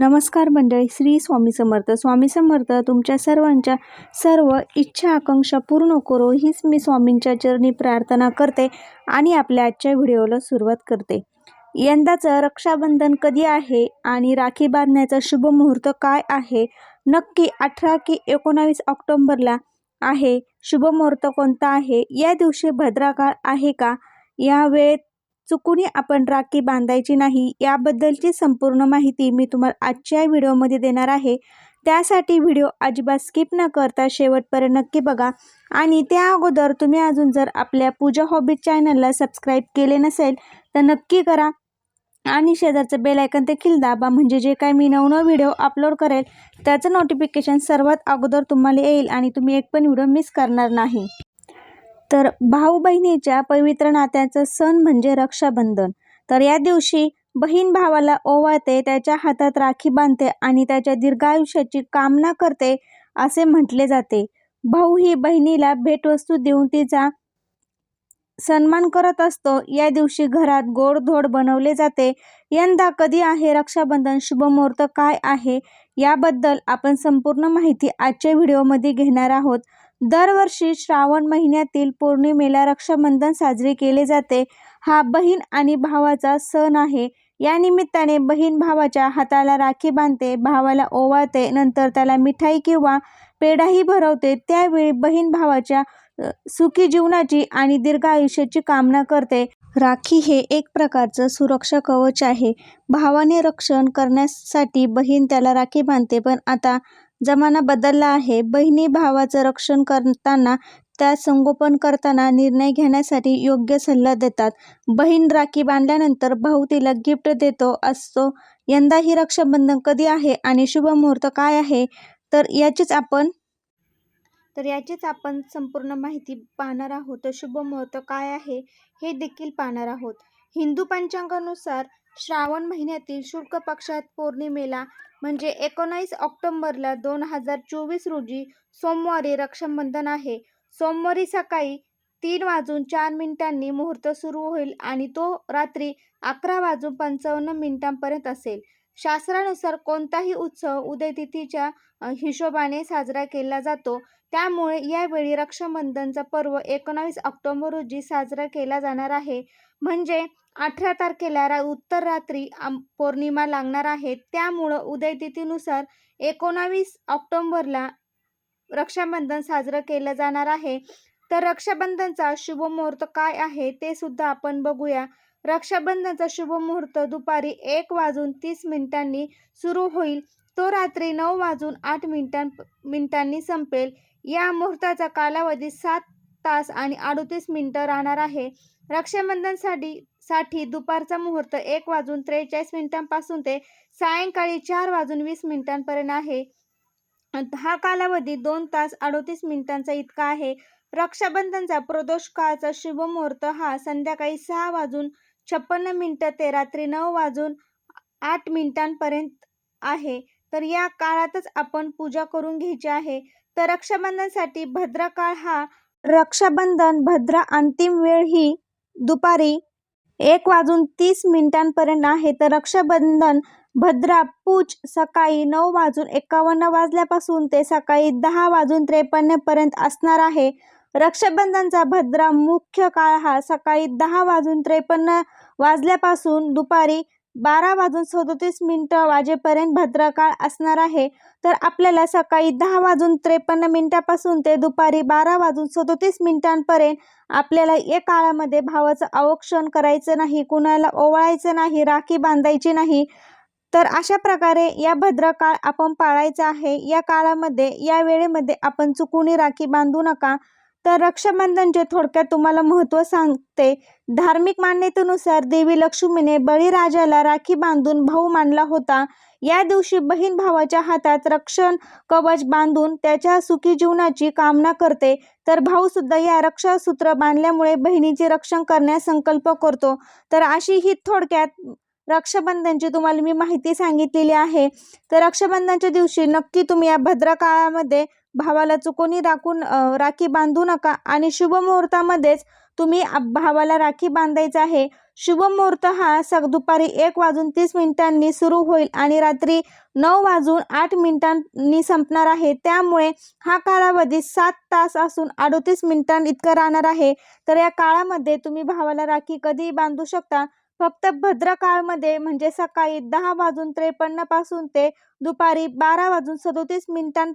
नमस्कार मंडळी श्री स्वामी समर्थ. स्वामी समर्थ तुमच्या सर्वांच्या सर्व इच्छा आकांक्षा पूर्ण करो हीच मी स्वामींच्या चरणी प्रार्थना करते आणि आपल्या आजच्या व्हिडिओला सुरुवात करते. यंदाचं रक्षाबंधन कधी आहे आणि राखी बांधण्याचा शुभ मुहूर्त काय आहे? नक्की अठरा की एकोणावीस ऑक्टोंबरला आहे. शुभ मुहूर्त कोणता आहे? या दिवशी भद्राकाळ आहे का? या वेळेत चुकूनही आपण राखी बांधायची नाही याबद्दलची संपूर्ण माहिती मी तुम्हाला आजच्या व्हिडिओमध्ये देणार आहे. त्यासाठी व्हिडिओ अजिबात स्किप न करता शेवटपर्यंत नक्की बघा. आणि त्या अगोदर तुम्ही अजून जर आपल्या पूजा हॉबी चॅनलला सबस्क्राईब केले नसेल तर नक्की करा. आणि शेजारचं बेलायकन देखील दाबा म्हणजे जे काय मी नवनव व्हिडिओ अपलोड करेल त्याचं नोटिफिकेशन सर्वात अगोदर तुम्हाला येईल आणि तुम्ही एक पण व्हिडिओ मिस करणार नाही. तर भाऊ बहिणीच्या पवित्र नात्याचा सण म्हणजे रक्षाबंधन. तर या दिवशी बहीण भावाला ओवाळते त्याच्या हातात राखी बांधते आणि त्याच्या दीर्घायुष्याची कामना करते असे म्हटले जाते. भाऊ ही बहिणीला भेटवस्तू देऊन तिचा सन्मान करत असतो. या दिवशी घरात गोडधोड बनवले जाते. यंदा कधी आहे रक्षाबंधन? शुभमुहूर्त काय आहे? याबद्दल आपण संपूर्ण माहिती आजच्या व्हिडिओमध्ये घेणार आहोत. दरवर्षी श्रावण महिन्यातील पौर्णिमेला रक्षाबंधन साजरे केले जाते. हा बहीण आणि भावाचा सण आहे. या निमित्ताने बहीण भावाच्या हाताला राखी बांधते भावाला ओवाळते नंतर त्याला मिठाई किंवा पेढाही भरवते. त्यावेळी बहीण भावाच्या सुखी जीवनाची आणि दीर्घ आयुष्याची कामना करते. राखी हे एक प्रकारचं सुरक्षा कवच आहे. भावाने रक्षण करण्यासाठी बहीण त्याला राखी बांधते पण आता जमाना बदलला आहे. बहिणी भावाचं रक्षण करताना त्या संगोपन करताना निर्णय घेण्यासाठी योग्य सल्ला देतात. बहीण राखी बांधल्यानंतर भाऊ तिला गिफ्ट देतो असतो. यंदा ही रक्षाबंधन कधी आहे आणि शुभ मुहूर्त काय आहे? तर याचीच आपण तर याचीच आपण संपूर्ण माहिती पाहणार आहोत. तर शुभ मुहूर्त काय आहे हे देखील पाहणार आहोत. हिंदू पंचांगानुसार श्रावण महिन्यातील शुल्क पक्षात पौर्णिमेला म्हणजे एकोणावीस ऑक्टोंबरला दोन हजार चोवीस रोजी सोमवारी रक्षाबंधन आहे. सोमवारी सकाळी तीन वाजून चार मिनिटांनी मुहूर्त सुरू होईल आणि तो रात्री अकरा वाजून पंचावन्न मिनिटांपर्यंत असेल. शास्त्रानुसार कोणताही उत्सव उदयतिथीच्या हिशोबाने साजरा केला जातो. त्यामुळे यावेळी रक्षाबंधनचा पर्व एकोणावीस ऑक्टोबर रोजी साजरा केला जाणार आहे. म्हणजे अठरा तारखेला रा उत्तर रात्री पौर्णिमा लागणार आहे. त्यामुळं उदयतिथीनुसार एकोणावीस ऑक्टोंबरला रक्षाबंधन साजरं केलं जाणार आहे. तर रक्षाबंधनचा शुभ मुहूर्त काय आहे ते सुद्धा आपण बघूया. रक्षाबंधनचा शुभ मुहूर्त दुपारी एक वाजून तीस मिनिटांनी सुरू होईल. तो रात्री नऊ वाजून आठ मिनिटां मिनिटांनी संपेल. या मुहूर्ताचा कालावधी सात तास आणि अडतीस मिनिटं राहणार आहे. रक्षाबंधनसाठी साठी दुपारचा मुहूर्त एक वाजून त्रेचाळीस मिनिटांपासून ते सायंकाळी चार वाजून वीस मिनिटांपर्यंत आहे. हा कालावधी दोन तास अडतीस मिनिटांचा इतका आहे. रक्षाबंधनचा प्रदोष काळाचा शुभ मुहूर्त हा संध्याकाळी सहा वाजून छप्पन्न मिनिटं ते रात्री नऊ वाजून आठ मिनिटांपर्यंत आहे. तर या काळातच आपण पूजा करून घ्यायची आहे. तर रक्षाबंधनसाठी भद्रा काळ हा रक्षाबंधन भद्रा अंतिम वेळ ही दुपारी एक वाजून तीस मिनिटांपर्यंत आहे. तर रक्षाबंधन भद्रा पूज सकाळी नऊ वाजून एकावन्न वाजल्यापासून ते सकाळी दहा वाजून त्रेपन्नपर्यंत असणार आहे. रक्षाबंधनचा भद्रा मुख्य काळ हा सकाळी दहा वाजून त्रेपन्न वाजल्यापासून दुपारी बारा वाजून सदोतीस मिनटं वाजेपर्यंत भद्रकाळ असणार आहे. तर आपल्याला सकाळी दहा वाजून त्रेपन्न मिनटापासून ते दुपारी बारा वाजून सदोतीस मिनिटांपर्यंत आपल्याला या काळामध्ये भावाचं अवक्षण करायचं नाही कुणाला ओवाळायचं नाही राखी बांधायची नाही. तर अशा प्रकारे या भद्रकाळ आपण पाळायचा आहे. या काळामध्ये या वेळेमध्ये आपण चुकूनही राखी बांधू नका. तर रक्षाबंधनचे थोडक्यात तुम्हाला महत्त्व सांगते. धार्मिक मान्यतेनुसार देवी लक्ष्मीने बळीराजाला राखी बांधून भाऊ मानला होता. या दिवशी बहीण भावाच्या हातात रक्षण कवच बांधून त्याच्या सुखी जीवनाची कामना करते. तर भाऊ सुद्धा या रक्षासूत्र बांधल्यामुळे बहिणीचे रक्षण करण्यास संकल्प करतो. तर अशी ही थोडक्यात रक्षाबंधनची तुम्हाला मी माहिती सांगितलेली आहे. तर रक्षाबंधनच्या दिवशी नक्की तुम्ही या भद्रा काळामध्ये भावाला चुकोनी राखून राखी बांधू नका. आणि शुभ मुहूर्तामध्येच तुम्ही भावाला राखी बांधायचं आहे. शुभमुहूर्त हा सग दुपारी एक वाजून तीस मिनिटांनी सुरू होईल आणि रात्री नऊ वाजून आठ मिनिटांनी संपणार आहे. त्यामुळे हा कालावधी सात तास असून अडोतीस मिनिटां इतकं राहणार आहे. तर या काळामध्ये तुम्ही भावाला राखी कधीही बांधू शकता. फक्त भद्रकाळमध्ये म्हणजे सकाळी दहा वाजून त्रेपन्नपासून ते दुपारी बारा वाजून सदोतीस मिनिटां